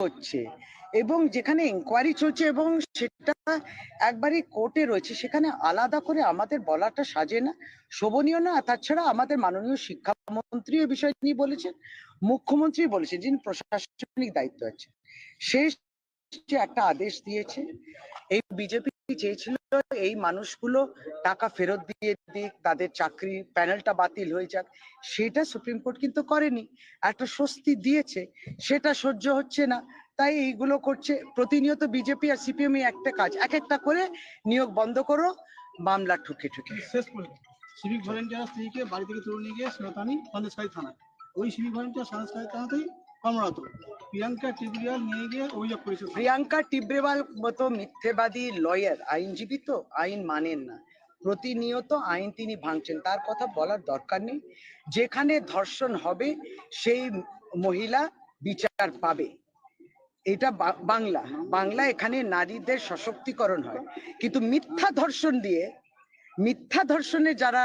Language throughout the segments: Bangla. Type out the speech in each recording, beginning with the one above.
হচ্ছে। এবং যেখানে ইনকোয়ারি চলছে এবং সেটা একবারই কোর্টে রয়েছে, সেখানে আলাদা করে আমাদের বলাটা সাজে না, শোভনীয় না। তাছাড়া আমাদের মাননীয় শিক্ষামন্ত্রী এ বিষয় নিয়ে বলেছেন, মুখ্যমন্ত্রী বলেছেন, যিনি প্রশাসনিক দায়িত্ব আছে শেষ যে একটা আদেশ দিয়েছে, এই বিজেপি চেয়েছিল এই মানুষগুলো টাকা ফেরত দিয়ে দিক, তাদের চাকরি প্যানেলটা বাতিল হয়ে যাক। সেটা সুপ্রিম কোর্ট কিন্তু করেনি। একটা স্বস্তি দিয়েছে, সেটা সহ্য হচ্ছে না। তাই এইগুলো করছে, প্রতিনিয়ত বিজেপি আর সিপিএম একটা কাজ। এক একটা করে নিয়োগ বন্ধ করো, মামলা ঠুকে ঠুকে। সিভিক ভলেন্টিয়ার স্ত্রীকে, বাড়ি থেকে তুলে নিয়ে গিয়ে স্নেতানি সন্দেশকারী ওই সিভিক ভলেন্টিয়ার সন্দেশকারী থানাতেই কর্মরত। প্রিয়াঙ্কা টিবরিয়াল নিয়ে গিয়ে অভিযোগ করেছে। প্রিয়াঙ্কা টিব্রেওয়াল মতো মিথ্যেবাদী লয়ার, আইনজীবী তো আইন মানেন না। প্রতিনিয়ত আইন তিনি ভাঙছেন, তার কথা বলার দরকার নেই। যেখানে ধর্ষণ হবে, সেই মহিলা বিচার পাবে। এটা বাংলা। বাংলা এখানে নারীদের সশক্তিকরণ হয়। কিন্তু মিথ্যা ধর্ষণ দিয়ে, মিথ্যা ধর্ষণে যারা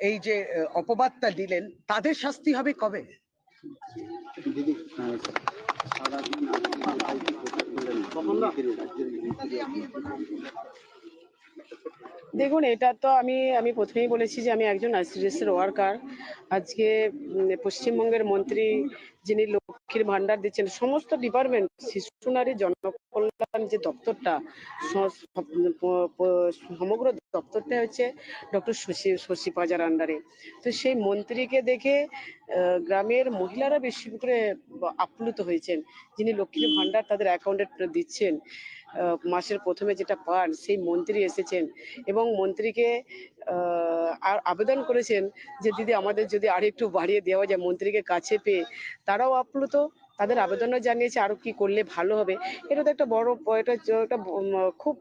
এই যে অপবাদটা দিলেন, তাদের শাস্তি হবে কবে? দেখুন, এটা তো আমি আমি প্রথমেই বলেছি যে আমি একজন আইসিডিএস এর ওয়ার্কার। আজকে পশ্চিমবঙ্গের মন্ত্রী যিনি লক্ষ্মীর ভান্ডার দিচ্ছেন, সমস্ত ডিপার্টমেন্ট শিশু, নারী, জনকল্যাণ যে দপ্তরটা সমগ্র দপ্তরটা হচ্ছে ডক্টর শশী শশী পাজার আন্ডারে তো সেই মন্ত্রীকে দেখে গ্রামের মহিলারা বেশি করে আপ্লুত হয়েছেন। যিনি লক্ষ্মীর ভান্ডার তাদের অ্যাকাউন্টে দিচ্ছেন মাসের প্রথমে যেটা পান, সেই মন্ত্রী এসেছেন এবং মন্ত্রীকে আবেদন করেছেন যে দিদি আমাদের যদি আর একটু বাড়িয়ে দেওয়া যায়, মন্ত্রীকে কাছে পেয়ে, তারাও আপ্লুত, তাদের আবেদনও জানিয়েছে আরও কি করলে ভালো হবে। এটা তো একটা বড় এটা একটা খুব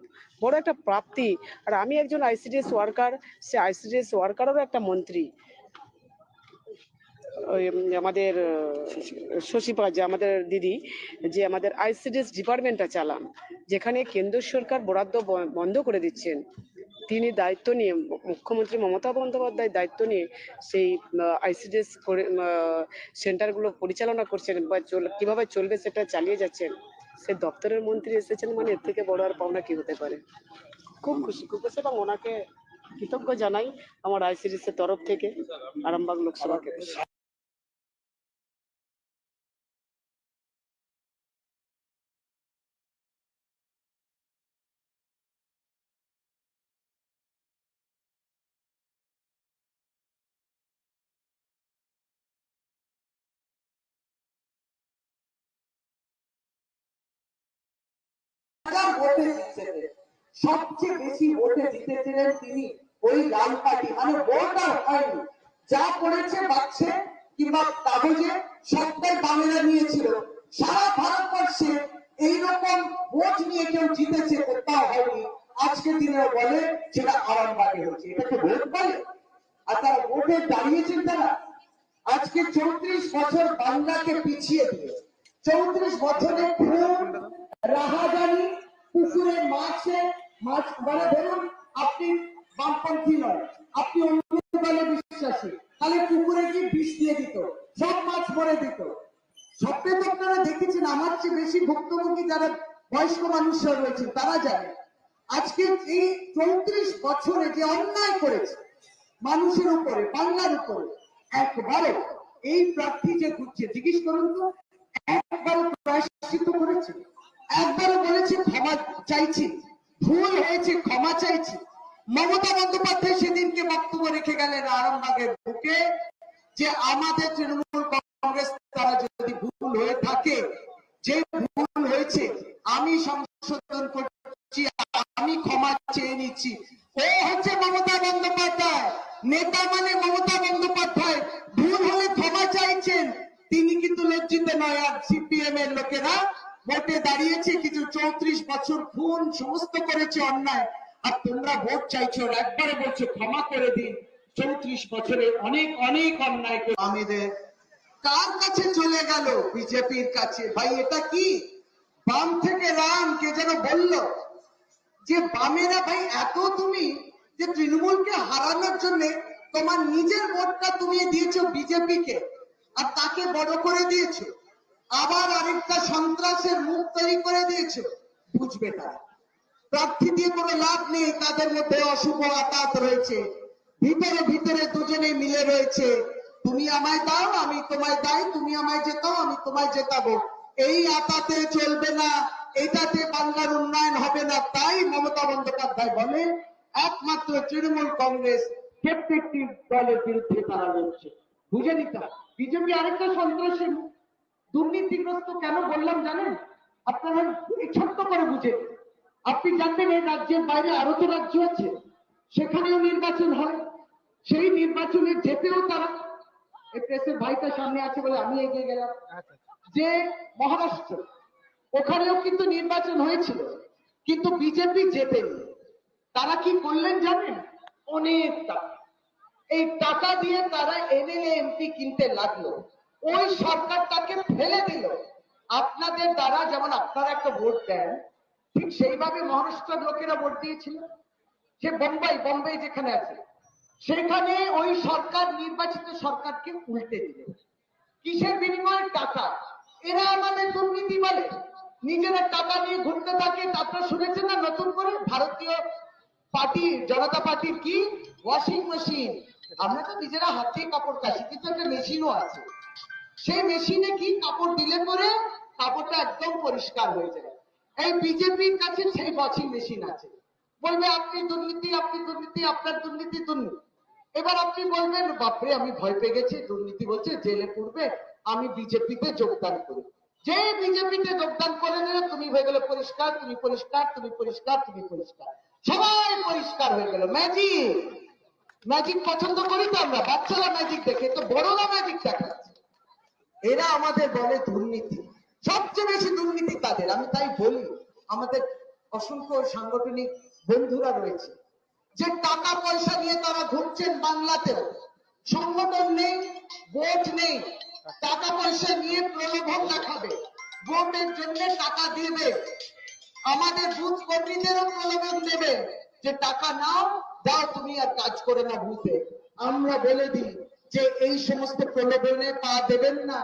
বড় একটা প্রাপ্তি। আর আমি একজন আইসিডিএস ওয়ার্কার, সে আইসিডিএস ওয়ার্কারেরও একটা মন্ত্রী। ওই আমাদের শশীপা, যে আমাদের দিদি, যে আমাদের আইসিডিএস ডিপার্টমেন্টটা চালান, যেখানে কেন্দ্র সরকার বরাদ্দ বন্ধ করে দিচ্ছেন। তিনি দায়িত্ব নিয়ে মুখ্যমন্ত্রী মমতা বন্দ্যোপাধ্যায় দায়িত্ব নিয়ে সেই আইসিডিএস সেন্টারগুলো পরিচালনা করছেন বা কীভাবে চলবে সেটা চালিয়ে যাচ্ছেন সে দপ্তরের মন্ত্রী এসেছেন মানে এর থেকে বড় আর পাওনা কি হতে পারে? খুব খুশি খুব খুশি এবং ওনাকে কৃতজ্ঞ জানাই আমার আইসিডিএস এর তরফ থেকে, আরামবাগ লোকসভা হাজার ভোটে জিতেছিলেন। সবচেয়ে বেশি ভোটে জিতেছিলেন তিনি ওই লাল পার্টি। মানে ভোট আর হয়নি। যা করেছে বাক্সে কিংবা কাগজে সবটাই বাংলা নিয়েছিল সারা ভারতবর্ষে এইরকম ভোট নিয়ে কেউ জিতেছে কোথাও হয়নি। আজকে দিনেও বলে সেটা আরামবাগে হয়েছে। এটাকে ভোট বলে? আর তারা ভোটে দাঁড়িয়েছেন তারা? আজকে চৌত্রিশ বছর বাংলাকে পিছিয়ে দিয়ে। চৌত্রিশ বছরে খুন রাহাজানি পুকুরে মাছে, মাছ মানে ধরুন আপনি বামপন্থী নয়, আপনি অন্য দলে বিশ্বাসী। তাহলে পুকুরে কি বিষ দিয়ে দিত? সব মাছ মরে দিত। সবটাই তো আপনারা দেখেছেন, আমার চেয়ে বেশি ভুক্তভোগী যারা বয়স্ক মানুষরা রয়েছে তারা জানে আজকে এই চৌত্রিশ বছরে যে অন্যায় করেছে, মানুষের উপরে, বাংলার উপরে একবারে এই প্রার্থী যে ঘুরছে, জিজ্ঞেস করুন তো, একবারও প্রায়শ্চিত করেছে? একবারও বলেছে, ক্ষমা চাইছি। ভুল হয়েছে, ক্ষমা চাইছি। মমতা বন্দ্যোপাধ্যায় সেদিনকে বক্তব্য রেখে গেলেন আরামবাগের বুকে যে আমাদের তৃণমূল কংগ্রেস তারা যদি ভুল হয়ে থাকে, যে ভুল হয়েছে, আমি সংশোধন করছি, আমি ক্ষমা চেয়ে নিচ্ছি। ও হচ্ছে মমতা বন্দ্যোপাধ্যায়। নেতা মানে মমতা বন্দ্যোপাধ্যায়। ভুল হলে ক্ষমা চাইছেন। তিনি কিন্তু লজ্জিত নয় আর সিপিএম এর লোকেরা। ভোটে দাঁড়িয়েছে কিছু চৌত্রিশ বছর খুন, সমস্ত করেছে অন্যায়। আর তোমরা ভোট চাইছো একবারে বলছো ক্ষমা করে দিন। চৌত্রিশ বছরে অনেক অনেক অন্যায় আমিদের কার কাছে চলে গেল বিজেপির কাছে? ভাই, এটা কি? বাম থেকে রাম, কে যেন বলল যে, বামেরা ভাই, এত তুমি যে তৃণমূলকে হারানোর জন্য তোমার নিজের ভোটটা তুমি দিয়েছ বিজেপিকে, আর তাকে বড় করে দিয়েছ। আবার আরেকটা সন্ত্রাসের মুখ তৈরি করে দিয়েছে। বুঝবে তারা। প্রার্থী দিয়ে কোনো লাভ নেই, তাদের মধ্যে অশুভ আতাত রয়েছে। ভিতরে ভিতরে দুজনে মিলে রয়েছে। তুমি আমায় দাও, আমি তোমায় দাই, তুমি আমায় জেতাও, আমি তোমায় জেতাবো। এই আতাতে চলবে না, এটাতে বাংলার উন্নয়ন হবে না, তাই মমতা বন্দ্যোপাধ্যায় বলে একমাত্র তৃণমূল কংগ্রেস প্রত্যেকটি দলের বিরুদ্ধে তারা লড়ছে। বুঝে নিতে বিজেপি আরেকটা সন্ত্রাসী দুর্নীতিগ্রস্ত কেন বললাম জানেন? আপনারা ছোট্ট করে বুঝে। আপনি জানবেন এই রাজ্যের বাইরে আরও তো রাজ্য আছে সেখানেও নির্বাচন হয়। সেই নির্বাচনে যেতেও তারা। এই প্রেসের ভাইটা সামনে আছে বলে আমি এগিয়ে গেলাম। যে মহারাষ্ট্র ওখানেও কিন্তু নির্বাচন হয়েছিল কিন্তু বিজেপি জেতেনি। তারা কি করলেন জানেন? অনেক টাকা। এই টাকা দিয়ে তারা এমএলএ এমপি কিনতে লাগল। ওই সরকারটাকে ফেলে দিল। আপনাদের দ্বারা যেমন আপনারা একটা ভোট দেন, ঠিক সেইভাবে মহারাষ্ট্রের লোকেরা ভোট দিয়েছিল। যে বোম্বাই বোম্বাই যেখানে আছে, সেখানে ওই সরকার, নির্বাচিত সরকারকে উল্টে দিল। কিসের বিনিময়ে টাকা? এরা আমাদের দুর্নীতি বলে। নিজেরা টাকা নিয়ে ঘুরতে থাকে আপনারা শুনেছেন না নতুন করে? ভারতীয় পার্টি, জনতা পার্টির কি? Washing machine. আমরা তো নিজেরা হাত কাপড় কাচি, কিন্তু একটা মেশিনও আছে। সেই মেশিনে কি কাপড় দিলে পরে কাপড়টা একদম পরিষ্কার হয়ে যায়? এই বিজেপির কাছে সেই ওয়াশিং মেশিন আছে। বলবে, আপনি দুর্নীতি আপনি দুর্নীতি, আপনার দুর্নীতি দুর্নীতি। এবার আপনি বলবেন, বাপরে, আমি ভয় পেয়ে গেছি, দুর্নীতি বলছে, জেলে পড়বে, আমি বিজেপিতে যোগদান করি। যে বিজেপিতে যোগদান করে নিলে, তুমি হয়ে গেলে পরিষ্কার, তুমি পরিষ্কার তুমি পরিষ্কার তুমি পরিষ্কার। সবাই পরিষ্কার হয়ে গেল। ম্যাজিক! ম্যাজিক পছন্দ করি তো আমরা, বাচ্চারা ম্যাজিক দেখে, তো বড়রা ম্যাজিক দেখাচ্ছে। এরা আমাদের বলে দুর্নীতি। সবচেয়ে বেশি দুর্নীতি তাদের, আমি তাই বলি। আমাদের অসংখ্য সাংগঠনিক বন্ধুরা রয়েছে। যে টাকা পয়সা নিয়ে তারা ঘুরছেন বাংলাতেও, সংগঠন নেই, ভোট নেই, টাকা পয়সা নিয়ে প্রলোভন দেখাবে, ভোটের জন্য টাকা দিবে। আমাদের বুথ কর্মীদেরও প্রলোভন দেবে যে, টাকা নাও, দাও, তুমি আর কাজ করে না বুথে। আমরা বলে দিই যে এই সমস্ত প্রলোভনে পা দেবেন না।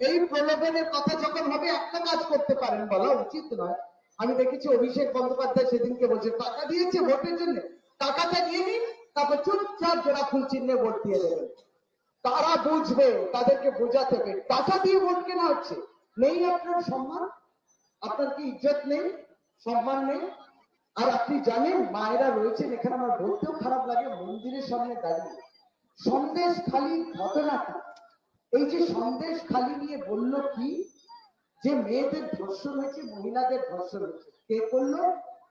এই প্রলোভনের কথা যখন হবে, একটা কাজ করতে পারেন, বলা উচিত নয়। আমি দেখেছি অভিষেক বন্দ্যোপাধ্যায় সেদিনকে বলছে, টাকা দিয়েছে ভোটের জন্য। টাকাটা নিয়ে নিন, তারপর চুপচাপ জোড়া ফুল চিহ্নে ভোট দিয়ে দেবেন। তারা বুঝবে, তাদেরকে বোঝাতে হবে, টাকা দিয়ে ভোট কেনা হচ্ছে। নেই আপনার সম্মান, আপনার কি ইজ্জত নেই, সম্মান নেই? আর আপনি জানেন, মায়েরা রয়েছেন এখানে, আমার বলতেও খারাপ লাগে, মন্দিরের সামনে দাঁড়িয়ে। সন্দেশ খালি ঘটনাটা। এই যে সন্দেশ খালি নিয়ে বলল কি? যে মেয়েদের ধর্ষণ হয়েছে, মহিলাদের ধর্ষণ হয়েছে। কে করল?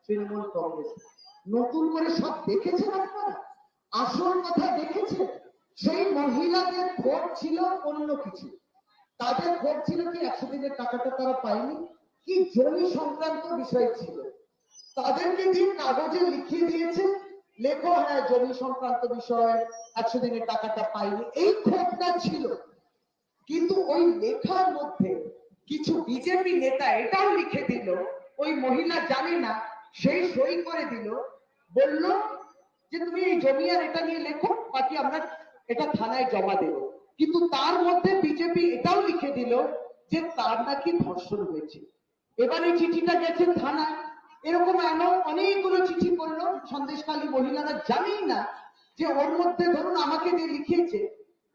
তৃণমূল কংগ্রেস। নতুন করে সব দেখেছেন আপনারা? আসল কথা দেখেছেন? সেই মহিলাদের ভোট ছিল অন্য কিছু। তাদের ভোট ছিল কি, একশো দিনের টাকাটা তারা পায়নি? কি জমি সংক্রান্ত বিষয় ছিল? তাদেরকে দিয়ে কাগজে লিখিয়ে দিয়েছে লেখো হ্যাঁ জমি সংক্রান্ত বিষয় একশো দিনের টাকাটা পাইনি। এই ক্ষোভটা ছিল। কিন্তু ওই লেখার মধ্যে কিছু বিজেপি নেতা এটাও লিখে দিল, ওই মহিলা জানে না সেই সই করে দিল, বলল যে, তুমি এই জমি আর এটা নিয়ে লেখো, বাকি আমরা এটা থানায় জমা দেব। কিন্তু তার মধ্যে বিজেপি এটাও লিখে দিল যে, তার নাকি ধর্ষণ হয়েছে। এবার এই চিঠিটা গেছে থানায়। এরকম এমন অনেকগুলো চিঠি করল সন্দেশকালী মহিলারা জানেই না যে ওর মধ্যে ধরুন আমাকে যে লিখিয়েছে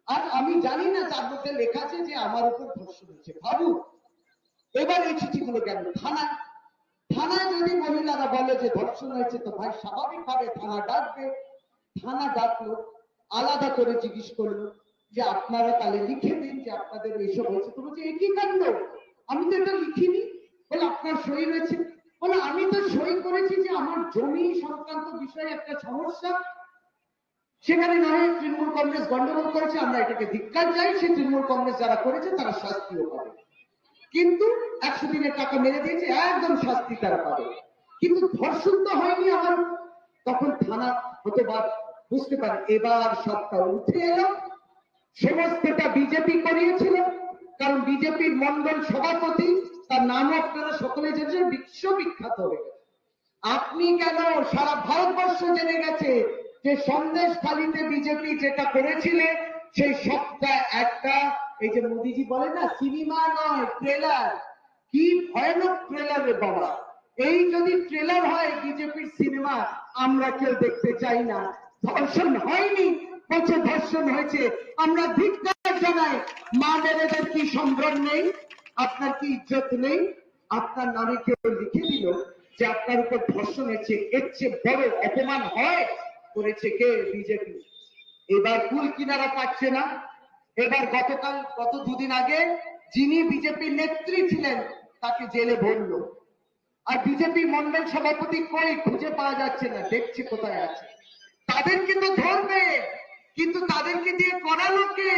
আর আমি জানি না তার মধ্যে লেখা আছে যে আমার উপর ধর্ষণ হয়েছে। ভাবুন, এবার এই চিঠিগুলো কেন? থানায় থানায় যদি মহিলারা বলে যে ধর্ষণ হয়েছে, তো ভাই স্বাভাবিকভাবে থানা ডাকবে। থানা ডাকলো, আলাদা করে জিজ্ঞেস করল যে আপনারা তাহলে লিখে দিন যে আপনাদের এইসব হয়েছে। তো বলছে একই কাণ্ড? আমি তো এটা লিখিনি। বলে, আপনার সই রয়েছে বলে আমি তো সই করেছি যে আমার জমি সংক্রান্ত বিষয়ে একটা সমস্যা। সেখানে না হয় তৃণমূল কংগ্রেস গন্ডগোল করেছে, আমরা এটাকে ধিক্কার চাই সে তৃণমূল কংগ্রেস যারা করেছে তারা শাস্তিও পাবে। কিন্তু একশো দিনের টাকা মেরে দিয়েছে, একদম শাস্তি তারা পাবে। কিন্তু ধর্ষণ তো হয়নি আমার। তখন থানা হতে বা বুঝতে পারে, এবার সবটা উঠে এলো। সমস্তটা বিজেপি করিয়েছিল, কারণ বিজেপির মন্ডল সভাপতি তার নাম আপনারা সকলে জেনেছেন, বিশ্ববিখ্যাত হয়ে গেছে। আপনি কেন সারা ভারতবর্ষ জেনে গেছে যে সন্দেশ খালিতে বিজেপি যেটা করেছিলে, সেই সবটা একটা, এই যে মোদিজি বলে না, সিনেমা নয় ট্রেলার কি ভয়ানক ট্রেলার রে বাবা। এই যদি ট্রেলার হয় বিজেপির সিনেমা, আমরা কেউ দেখতে চাই না। ধর্ষণ হয়নি বলছে ধর্ষণ হয়েছে। আমরা ধিক্কার জানাই মা বোনেদের কি সম্ভ্রম নেই? আপনার কি ইজ্জত নেই? আপনার নামে কেউ লিখে দিল যে আপনার উপর ধর্ষণ হয়েছে, এর চেয়ে বড় অপমান হয় করেছে কে? বিজেপি। এবার কুল কিনারা পাচ্ছে না। এবার গতকাল, গত দুদিন আগে যিনি বিজেপির নেত্রী ছিলেন, তাকে জেলে ভরলো। আর বিজেপি মন্ডল সভাপতি কই খুঁজে পাওয়া যাচ্ছে না, দেখছে কোথায় আছে। তাদেরকে তো ধরবে, কিন্তু তাদেরকে দিয়ে করালো কে?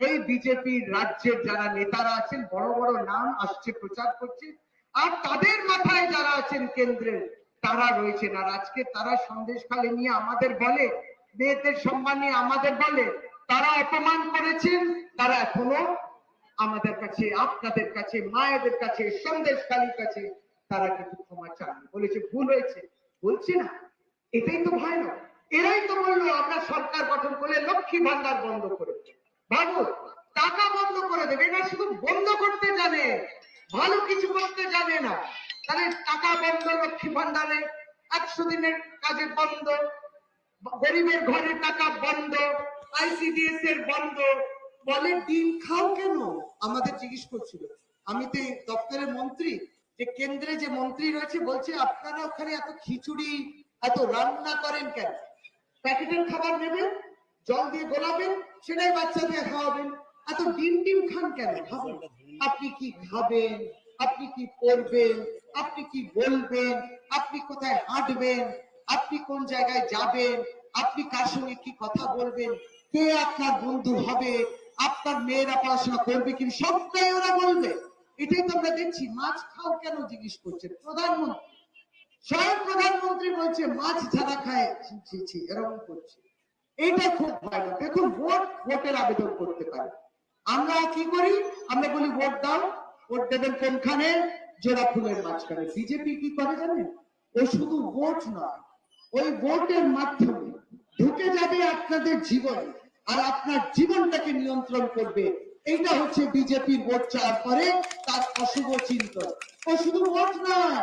এই বিজেপির রাজ্যের যারা নেতারা আছেন, বড় বড় নাম আসছে, প্রচার করছে, আর তাদের মাথায় যারা আছেন কেন্দ্রে, তারা রয়েছেন। আর আজকে তারা সন্দেশ খালি নিয়ে আমাদের বলে, মেয়েদের সম্মান নিয়ে আমাদের বলে, তারা অপমান করেছেন, তারা এখনও আমাদের কাছে, আপনাদের কাছে, মায়েদের কাছে, সন্দেশ খালির কাছে, তারা কিন্তু ক্ষমা চান বলেছে, ভুল হয়েছে। বলছে না। এটাই তো ভয় না এরাই তো বলল, আমরা সরকার গঠন করে লক্ষ্মী ভান্ডার বন্ধ করে দেব। ভাবো টাকা বন্ধ করে দেবে। এরা শুধু বন্ধ করতে জানে, ভালো কিছু করতে জানে না। তাহলে টাকা বন্ধ লক্ষ্মী ভান্ডারে, একশো দিনের কাজে বন্ধ, গরিবের ঘরে টাকা বন্ধ আইসিডিএস এর বন্ধ। বলে ডিম খাও কেন? আমাদের জিজ্ঞেস করছিল। আমি তো দপ্তরের মন্ত্রী, যে কেন্দ্রে যে মন্ত্রী রয়েছে, বলছে আপনারা ওখানে এত খিচুড়ি, এত রান্না করেন কেন? প্যাকেটের খাবার নেবেন? জল দিয়ে গোলাবেন, সেটাই বাচ্চাদের খাওয়াবেন। এত ডিম ডিম খান কেন? ভাবুন, আপনি কি খাবেন? আপনি কি পরবেন আপনি কি বলবেন? আপনি কোথায় হাঁটবেন? আপনি কোন জায়গায় যাবেন? আপনি কার সঙ্গে কি কথা বলবেন? কে আপনার বন্ধু হবে? আপনার মেয়েরা পড়াশোনা করবে কি সবটাই ওরা বলবে। এটাই তো আমরা দেখছি। মাছ খাও কেন জিজ্ঞেস করছেন? প্রধানমন্ত্রী। স্বয়ং প্রধানমন্ত্রী বলছে, মাছ যারা খায় এরকম করছে। এটা খুব ভয়ানক দেখুন ভোট ভোটের আবেদন করতে পারে। আমরা কি করি? আমরা বলি ভোট দাও। ভোট দেবেন কোনখানে? জোড়া ফুলের মাঝখানে বিজেপি কি করে জানেন? ও শুধু ভোট নয়, ওই ভোটের মাধ্যমে ঢুকে যাবে আপনাদের জীবনে আর আপনার জীবনটাকে নিয়ন্ত্রণ করবে। এইটা হচ্ছে বিজেপির ভোট চাওয়ার পরে, তার অশুভ চিন্তন। ও শুধু ভোট নয়,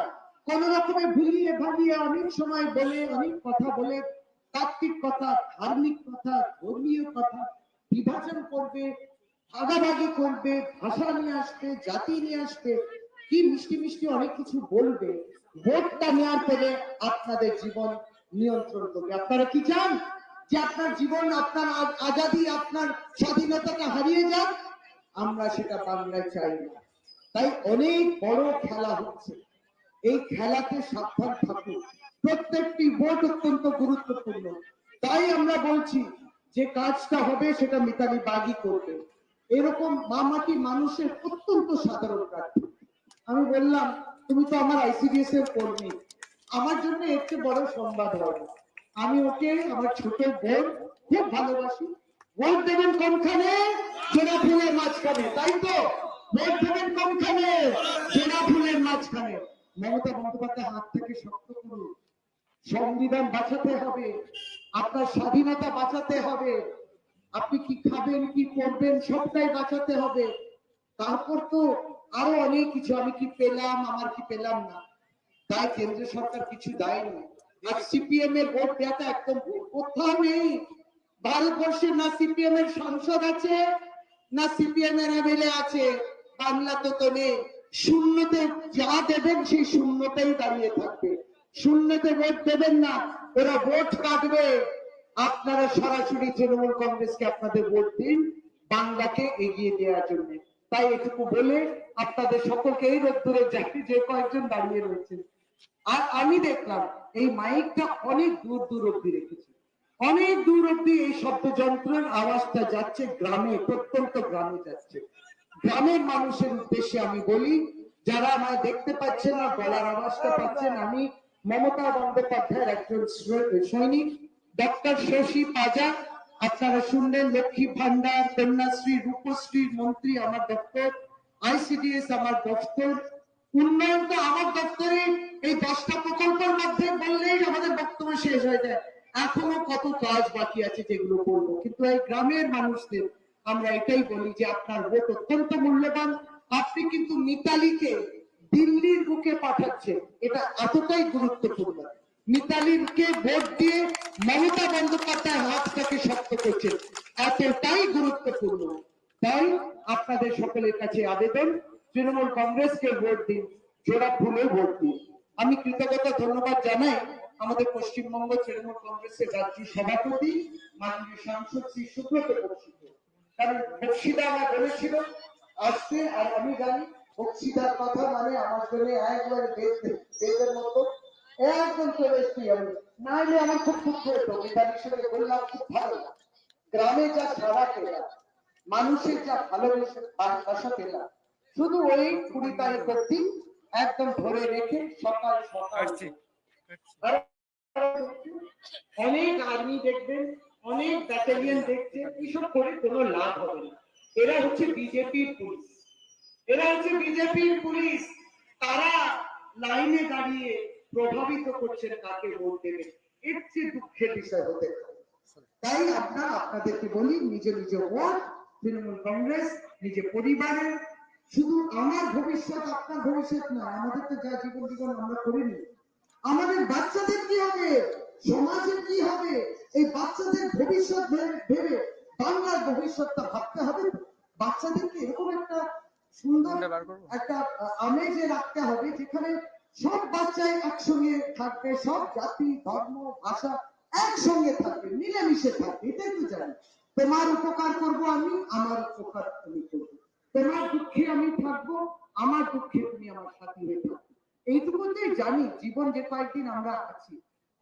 কোন রকমে ভুলিয়ে ভালিয়ে অনেক সময় বলে, অনেক কথা বলে তাত্ত্বিক কথা, ধার্মিক কথা, ধর্মীয় কথা বিভাজন করবে, ভাগাভাগি করবে, ভাষা নিয়ে আসবে, জাতি নিয়ে আসবে, কি মিষ্টি মিষ্টি অনেক কিছু বলবে, ভোটটা নেওয়ার পরে আপনাদের জীবন নিয়ন্ত্রণ করবে। আপনারা কি চান? যে আপনার জীবন, আপনার আজাদি, আপনার স্বাধীনতাটা হারিয়ে যাক? আমরা সেটা বাংলায় চাই না। তাই অনেক বড় খেলা হচ্ছে। এই খেলাতে সাবধান থাকুন। প্রত্যেকটি ভোট অত্যন্ত গুরুত্বপূর্ণ। তাই আমরা বলছি, যে কাজটা হবে সেটা মিতালি বাগি করবে। এরকম মামাটি মানুষের অত্যন্ত সাধারণ প্রার্থী আমি বললাম, তুমি তো আমার আইসিডিএস এর কর্মী। আমার জন্য চেয়ে বড় সংবাদ হবে আমি ওকে, আমার ছোট বোন, খুব ভালোবাসি। ভোট দেবেন কোনখানে? জোড়া ফুলের মাঝখানে। তাই তো? ভোট দেবেন কোনখানে? জোড়া ফুলের মাঝখানে। মমতা বন্দ্যোপাধ্যায় হাত থেকে শক্ত করুন সংবিধান বাঁচাতে হবে, আপনার স্বাধীনতা বাঁচাতে হবে, আপনি কি খাবেন, কি করবেন সবটাই বাঁচাতে হবে। তারপর তো আরও অনেক কিছু, আমি কি পেলাম, আমার কি পেলাম না। তাই কেন্দ্র সরকার কিছু দেয়নি। আর সিপিএম এর ভোট দেওয়াটা একদম। কোথাও নেই। ভারতবর্ষে না সিপিএম এর সংসদ আছে, না সিপিএম এর এমএলএ আছে। বাংলা তো তো নেই। শূন্যতে যা দেবেন সেই শূন্যতেই দাঁড়িয়ে থাকবে। শূন্যতে ভোট দেবেন না, ওরা ভোট কাটবে। আপনারা সরাসরি তৃণমূল কংগ্রেসকে আপনাদের ভোট দিন, বাংলাকে এগিয়ে দেওয়ার জন্য। তাই এটুকু বলে আপনাদের সকলকে এই রোদ্দুরে যাই যে কয়েকজন দাঁড়িয়ে রয়েছেন। আর আমি দেখলাম এই মাইকটা অনেক দূর দূর অব্দি রেখেছে। অনেক দূর অব্দি এই শব্দযন্ত্রের আওয়াজটা যাচ্ছে গ্রামে, প্রত্যন্ত গ্রামে যাচ্ছে। গ্রামের মানুষের উদ্দেশ্যে আমি বলি, যারা আমায় দেখতে পাচ্ছেন না, গলার আওয়াজটা পাচ্ছেন আমি মমতা বন্দ্যোপাধ্যায়ের একজন সৈনিক, ডক্টর শশী পাজা, আপনারা শুনলেন লক্ষ্মী ভান্ডার, কন্যাশ্রী রূপশ্রীর মন্ত্রী আমার দপ্তর আইসিডিএস আমার দপ্তর। উন্নয়ন তো আমার দপ্তরে, এই দশটা প্রকল্পের মধ্যে বললেই আমাদের বক্তব্য শেষ হয়ে যায়। এখনও কত কাজ বাকি আছে যেগুলো বলব, কিন্তু এই গ্রামের মানুষদের আমরা এটাই বলি যে আপনার ভোট অত্যন্ত মূল্যবান। আপনি কিন্তু মিতালিকে দিল্লির বুকে পাঠাচ্ছেন এটা এতটাই গুরুত্বপূর্ণ। মিতালিকে ভোট দিয়ে মমতা বন্দ্যোপাধ্যায় হাতটাকে শক্ত করছেন এতটাই গুরুত্বপূর্ণ। তাই আপনাদের সকলের কাছে আবেদন, তৃণমূল কংগ্রেসকে ভোট দিন, জোড়া ফুলে ভোট দিন। আমি কৃতজ্ঞতা, ধন্যবাদ জানাই আমাদের পশ্চিমবঙ্গ তৃণমূল কংগ্রেসের রাজ্য সভাপতি, মাননীয় সাংসদ শ্রী সুব্রত বক্সিকে। কারণ বক্সিদা আমার বলেছিল, আসতে আর আমি জানি বক্সিদার কথা মানে আমার জন্য একবারে বেদের মতো। একদম চলে এসছি আমি। না হলে আমার খুব দুঃখ হতো। মিতালির সঙ্গে বললাম খুব ভালো। গ্রামে যা সারা পেলাম মানুষের যা ভালোবেসে ভালোবাসা পেলাম শুধু ওই কুড়ি তারিখ অব্দি একদম ধরে রেখে সকাল সকাল অনেক আর্মি দেখবেন অনেক ব্যাটালিয়ন দেখছেন এসব করে কোনো লাভ হবে না। এরা হচ্ছে বিজেপির পুলিশ। এরা হচ্ছে বিজেপির পুলিশ। তারা লাইনে দাঁড়িয়ে প্রভাবিত করছেন কাকে ভোট দেবে। এর চেয়ে দুঃখের বিষয় হতে তাই আপনার আপনাদেরকে বলি, নিজ নিজ ভোট, তৃণমূল কংগ্রেস, নিজে পরিবারের। শুধু আমার ভবিষ্যৎ, আপনার ভবিষ্যৎ না, আমাদের তো যা জীবন জীবন আমরা করিনি। আমাদের বাচ্চাদের কি হবে? সমাজের কি হবে? এই বাচ্চাদের ভবিষ্যৎ ভেবে- বাংলার ভবিষ্যৎটা ভাবতে হবে। বাচ্চাদেরকে এরকম একটা সুন্দর একটা আমেজে রাখতে হবে। যেখানে সব বাচ্চাই একসঙ্গে থাকবে সব জাতি ধর্ম ভাষা একসঙ্গে থাকবে মিলেমিশে থাকবে এটাই তো জানি। তোমার উপকার করব আমি আমার উপকার তুমি করব। তোমার দুঃখে আমি থাকব আমার দুঃখে তুমি আমার সাথী হয়ে থাকবে। এইটুকুতেই জানি জীবন যে কয়েকদিন আমরা আছি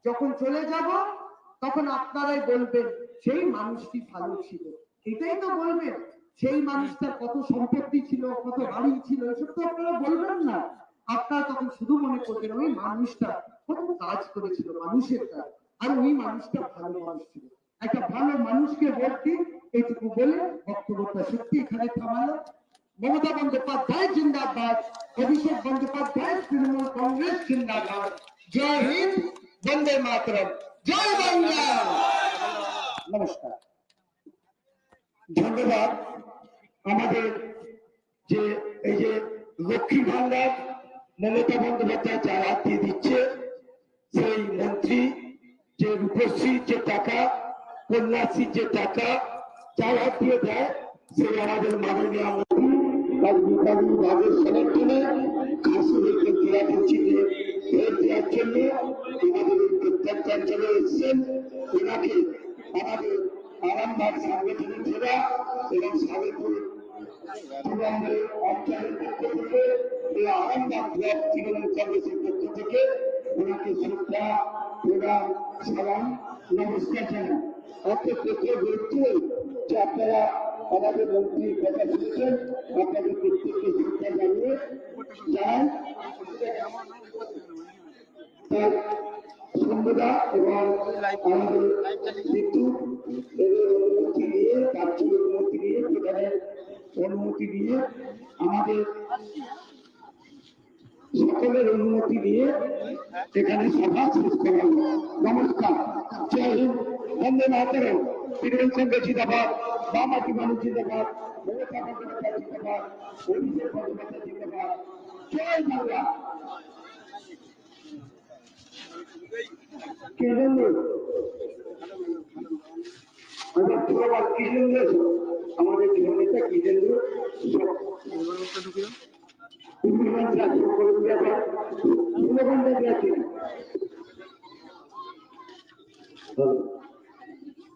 যখন চলে যাব তখন আপনারাই বলবেন সেই মানুষটি ভালো ছিল। এটাই তো বলবেন। সেই মানুষটার কত সম্পত্তি ছিল, কত বাড়ি ছিল, এসব তো আপনারা বলবেন না। আপনারা তখন শুধু মনে করবেন ওই মানুষটা কত কাজ করেছিল, মানুষের কাজ। আর ওই মানুষটা ভালো মানুষ ছিল। একটা ভালো মানুষকে ভোট দিন এইটুকু বলে বক্তব্যটা সত্যি এখানে থামালো মমতা বন্দ্যোপাধ্যায় জিন্দাবাদ, অভিষেক বন্দ্যোপাধ্যায় তৃণমূল কংগ্রেস জিন্দাবাদ। জয় হিন্দ, বন্দে মাতরম। জয় বাংলা! নমস্কার। ধন্যবাদ আমাদের যে, এই যে লক্ষ্মী ভান্ডার মমতা বন্দ্যোপাধ্যায় যার হাত দিয়ে দিচ্ছে, সেই মন্ত্রী যে রূপশ্রী যে টাকা কন্যাশ্রীর যে টাকা যার হাত দিয়ে দেয়, সেই আমাদের মাননীয় মন্ত্রী আজ মিতালি রাজের সমর্থনে কাশ্মীরকে জেলা পরিচিতে ভোট দেওয়ার জন্য আমাদের এই প্রত্যন্ত অঞ্চলে এসছেন। ওনাকে আমাদের আরামবাগ সাংগঠনিক জেলা এবং সাবেকুর তৃণমূলের অঞ্চলের পক্ষ থেকে এই আরামবাগ ব্লক তৃণমূল কংগ্রেসের পক্ষ থেকে ওনাকে শ্রদ্ধা, প্রণাম, সালাম, নমস্কার জানাই। আপনার পক্ষে বলতে যে আপনারা আমাদের মন্ত্রীর কথা শুনছেন, আপনাদের প্রত্যেককে শ্রদ্ধা জানিয়ে যান সন্ধ্যা এবং আমাদের বিদ্যুৎ এদের অনুমতি নিয়ে কার্যের অনুমতি নিয়ে প্রধানের অনুমতি নিয়ে, আমাদের সকলের অনুমতি নিয়ে এখানে সভা শেষ করা। নমস্কার। জয় হিন্দ। বন্দে মাতরম। তৃণমূল কংগ্রেস জিন্দাবাদ। বামাটি মানুষ জিন্দাবাদ। মমতা বন্দ্যোপাধ্যায় জিন্দাবাদ। অভিষেক বন্দ্যোপাধ্যায় জিন্দাবাদ। জয় বাংলা। কেন্দ্র আমাদের ধন্যবাদ কৃষ্ণেন্দ্র আমাদের নেতা কৃষ্ণেন্দ্র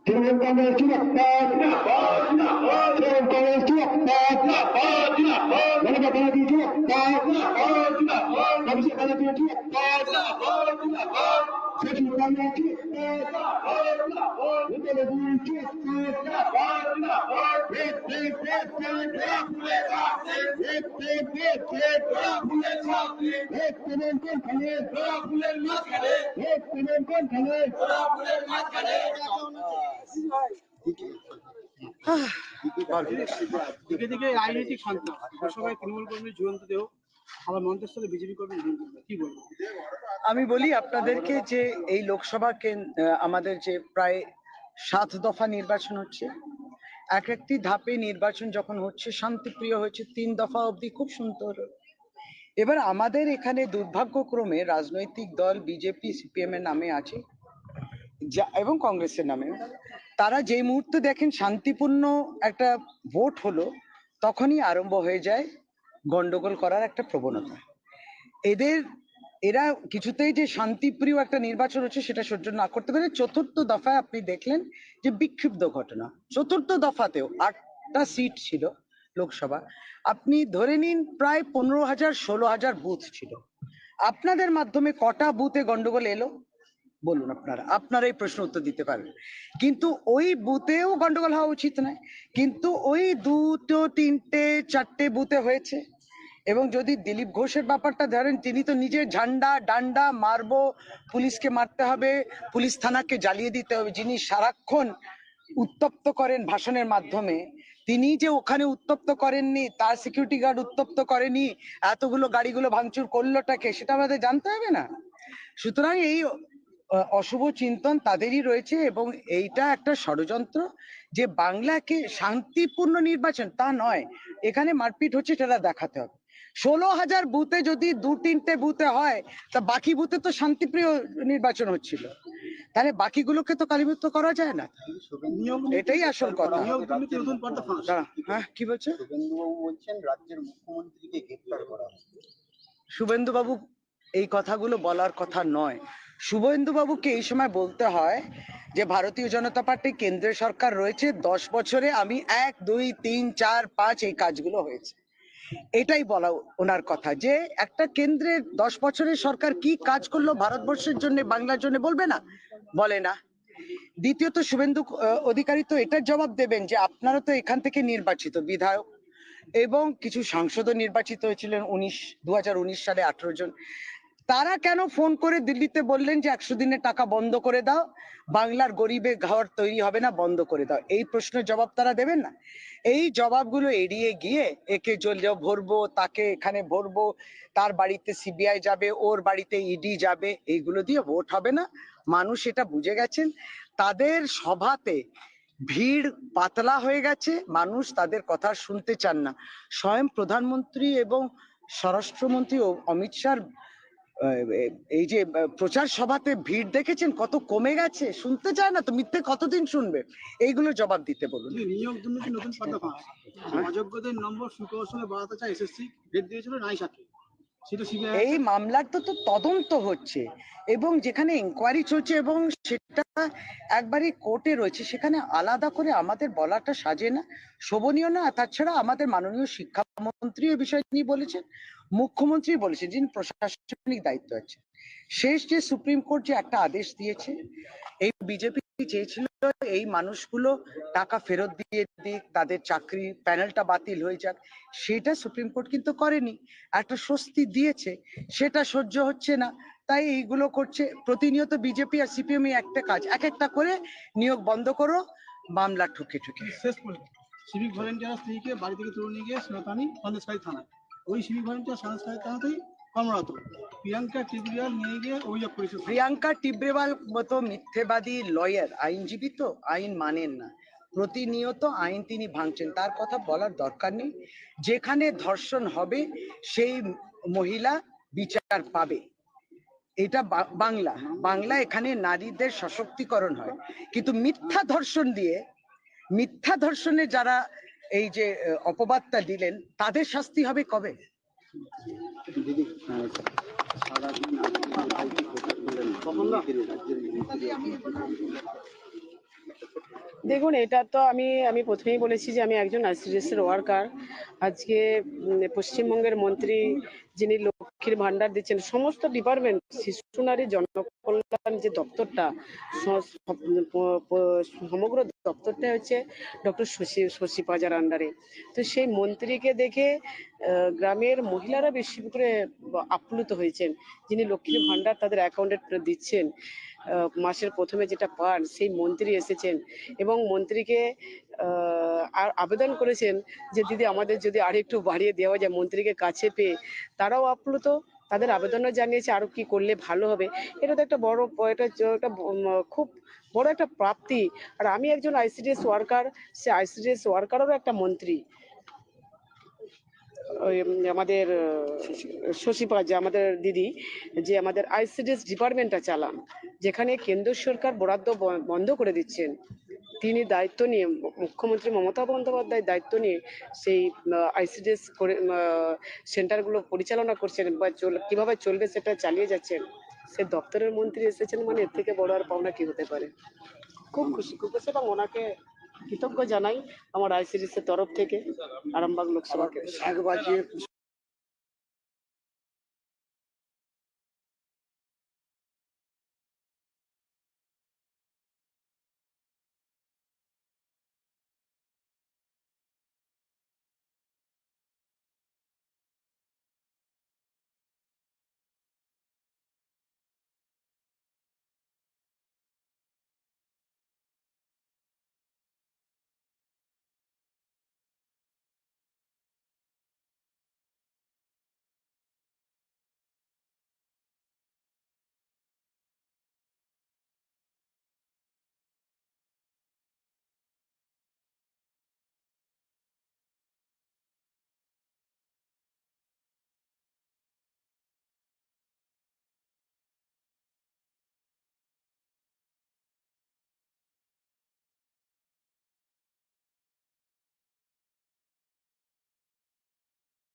তৃণমূল কংগ্রেস চুয়াত্তর তৃণমূল কংগ্রেস চুয়াত্তর মমতা ব্যানার্জি চুয়াত্তর অভিষেক ব্যানার্জি চুয়াত্তর শশী কান্না চুয়াত্তর বিদ্যালয় দিকে দিকে রাজনৈতিক সন্ত্রাস লোকসভায় তৃণমূল কর্মীর ঝুলন্ত দেহ। আবার বিজেপি কি বলব? আমি বলি আপনাদেরকে যে এই লোকসভা আমাদের যে প্রায় সাত দফা নির্বাচন হচ্ছে, এক একটি ধাপে নির্বাচন যখন হচ্ছে, শান্তিপ্রিয় হয়েছে তিন দফা অবধি, খুব সুন্দর। এবার আমাদের এখানে দুর্ভাগ্যক্রমে রাজনৈতিক দল বিজেপি, সিপিএম এর নামে আছে, যা, এবং কংগ্রেসের নামে। তারা যেই মুহূর্তে দেখেন শান্তিপূর্ণ একটা ভোট হলো, তখনই আরম্ভ হয়ে যায় গন্ডগোল করার একটা প্রবণতা। এদের, এরা কিছুতেই যে শান্তিপ্রিয় একটা নির্বাচন হচ্ছে সেটা সহ্য না করতে পারে চতুর্থ দফায় আপনি দেখলেন যে বিক্ষিপ্ত ঘটনা। চতুর্থ দফাতেও আটটা সিট ছিল লোকসভা। আপনি ধরে নিন প্রায় পনেরো হাজার, ষোলো হাজার বুথ ছিল। আপনাদের মাধ্যমে কটা বুথে গন্ডগোল এলো? বলুন আপনারা আপনারা এই প্রশ্ন উত্তর দিতে পারবেন। কিন্তু ওই বুথেও গন্ডগোল হওয়া উচিত নয়। কিন্তু ওই দুটো, তিনটে, চারটে বুথে হয়েছে। এবং যদি দিলীপ ঘোষের ব্যাপারটা ধরেন, তিনি তো নিজের ঝান্ডা, ডান্ডা মারবো, পুলিশকে মারতে হবে, পুলিশ থানাকে জ্বালিয়ে দিতে হবে। যিনি সারাক্ষণ উত্তপ্ত করেন ভাষণের মাধ্যমে, তিনি যে ওখানে উত্তপ্ত করেননি, তার সিকিউরিটি গার্ড উত্তপ্ত করেনি, এতগুলো গাড়িগুলো ভাঙচুর করলোটাকে, সেটা আমাদের জানতে হবে না। সুতরাং এই অশুভ চিন্তন তাদেরই রয়েছে এবং এইটা একটা ষড়যন্ত্র যে বাংলাকে শান্তিপূর্ণ নির্বাচন, তা নয়। এখানে মারপিট হচ্ছে সেটা দেখাতে হবে। ষোলো হাজার বুথে যদি দু তিনটে বুথে হয়, তা বাকি বুথে তো শান্তিপ্রিয় নির্বাচন হচ্ছিল। তাহলে বাকিগুলোকে তো কালিমুক্ত করা যায় না? এটাই আসল কথা। হ্যাঁ কি বলছো? শুভেন্দু বাবু এই কথাগুলো বলার কথা নয়। শুভেন্দু বাবুকে এই সময় বলতে হয় যে, ভারতীয় জনতা পার্টি কেন্দ্রের সরকার রয়েছে, দশ বছরে আমি এক, দুই, তিন, চার, পাঁচ এই কাজগুলো হয়েছে। এটাই বলা ওনার কথা যে একটা কেন্দ্রের দশ বছরের সরকার কি কাজ করল ভারতবর্ষের জন্য, বাংলার জন্য বলবে না? বলে না। দ্বিতীয়ত শুভেন্দু অধিকারী তো এটার জবাব দেবেন যে আপনারা তো এখান থেকে নির্বাচিত বিধায়ক এবং কিছু সাংসদও নির্বাচিত হয়েছিলেন উনিশ দু সালে আঠেরো জন। তারা কেন ফোন করে দিল্লিতে বললেন যে একশো দিনের টাকা বন্ধ করে দাও? বাংলার গরিবে ঘর তৈরি হবে না বন্ধ করে দাও। এই প্রশ্নের জবাব তারা দেবেন না। এই জবাবগুলো এড়িয়ে গিয়ে একে জলে ভরবো তাকে এখানে ভরবো তার বাড়িতে সিবিআই যাবে ওর বাড়িতে ইডি যাবে এইগুলো দিয়ে ভোট হবে না। মানুষ এটা বুঝে গেছেন। তাদের সভাতে ভিড় পাতলা হয়ে গেছে মানুষ তাদের কথা শুনতে চান না। স্বয়ং প্রধানমন্ত্রী এবং স্বরাষ্ট্রমন্ত্রী অমিত আহ, এই যে প্রচার সভাতে ভিড় দেখেছেন? কত কমে গেছে? শুনতে চায় না তো মিথ্যে কতদিন শুনবে? এইগুলো জবাব দিতে বলুন। নিয়োগ দুর্নীতি নতুন পাতা ফাঁস অযোগ্যদের নম্বর সুকৌশলে বাড়াতে চায় এসএসসি ভেদ দিয়েছিল সেটা সিবিআই এই মামলার তো তদন্ত হচ্ছে এবং যেখানে ইনকোয়ারি চলছে এবং সেটা একবারে কোর্টে রয়েছে, সেখানে আলাদা করে আমাদের বলাটা সাজে না। শোভনীয় না, তাছাড়া আমাদের মাননীয় শিক্ষামন্ত্রী এ বিষয় নিয়ে বলেছেন, মুখ্যমন্ত্রী বলেছেন, যিনি প্রশাসনিক দায়িত্ব আছে শেষ যে সুপ্রিম কোর্ট যে একটা আদেশ দিয়েছে, এই বিজেপি চেয়েছিল এই মানুষগুলো টাকা ফেরত দিয়ে দিক, তাদের চাকরি প্যানেলটা বাতিল হয়ে যাক, সেটা সুপ্রিম কোর্ট কিন্তু করেনি। একটা স্বস্তি দিয়েছে, সেটা সহ্য হচ্ছে না। তাই এইগুলো করছে, প্রতিনিয়ত বিজেপি আর সিপিএম একটা কাজ, এক একটা করে নিয়োগ বন্ধ করো, মামলা ঠুকে ঠুকে। শেষ সিভিক ভলেন্টিয়ার স্ত্রীকে বাড়ি থেকে তুলে নিয়ে গিয়ে স্নেতানি সন্দেশকারী ওই সিভিক ভলেন্টিয়ার সন্দেশকারী থানাতেই প্রিয়াঙ্কা টিবরিয়াল মতো মিথ্যেবাদী লয়ার, আইনজীবী তো আইন মানেন না। প্রতিনিয়ত আইন তিনি ভাঙছেন, তার কথা বলার দরকার নেই। যেখানে ধর্ষণ হবে, সেই মহিলা বিচার পাবে। এটা বাংলা। বাংলা এখানে নারীদের সশক্তিকরণ হয়। কিন্তু মিথ্যা ধর্ষণ দিয়ে, মিথ্যা ধর্ষণে যারা এই যে, অপবাদটা দিলেন, তাদের শাস্তি হবে কবে? দেখুন, এটা তো আমি আমি প্রথমেই বলেছি যে আমি একজন আইসিডিএস এর ওয়ার্কার আজকে পশ্চিমবঙ্গের মন্ত্রী যিনি লক্ষ্মীর ভান্ডার দিচ্ছেন। সমস্ত ডিপার্টমেন্ট শিশু, নারী, জনকল্যাণ যে দপ্তরটা সমগ্র দপ্তরটা হচ্ছে ডক্টর শশী শশী পাজার আন্ডারে তো সেই মন্ত্রীকে দেখে গ্রামের মহিলারা বেশি করে আপ্লুত হয়েছেন। যিনি লক্ষ্মীর ভান্ডার তাদের অ্যাকাউন্টে দিচ্ছেন। মাসের প্রথমে যেটা পান, সেই মন্ত্রী এসেছেন এবং মন্ত্রীকে আর আবেদন করেছেন যে, দিদি, আমাদের যদি আর একটু বাড়িয়ে দেওয়া যায় মন্ত্রীকে কাছে পেয়ে। তারাও আপ্লুত, তাদের আবেদনও জানিয়েছে আরও কি করলে ভালো হবে। এটা তো একটা বড় একটা খুব বড় একটা প্রাপ্তি। আর আমি একজন আইসিডিএস ওয়ার্কার, সে আইসিডিএস ওয়ার্কারেরও একটা মন্ত্রী। আমাদের শশীপা যে আমাদের দিদি, যে আমাদের আইসিডিএস ডিপার্টমেন্টটা চালান, যেখানে কেন্দ্র সরকার বরাদ্দ বন্ধ করে দিচ্ছেন, তিনি দায়িত্ব নিয়ে, মুখ্যমন্ত্রী মমতা বন্দ্যোপাধ্যায় দায়িত্ব নিয়ে সেই আইসিডিএস করে সেন্টারগুলো পরিচালনা করছেন, বা চল- কীভাবে চলবে সেটা চালিয়ে যাচ্ছেন, সে দপ্তরের মন্ত্রী এসেছেন মানে এর থেকে বড় আর পাওনা কি হতে পারে? খুব খুশি খুব খুশি, এবং ওনাকে কৃতজ্ঞ জানাই আমার আইসিডিএস এর তরফ থেকে আরামবাগ লোকসভা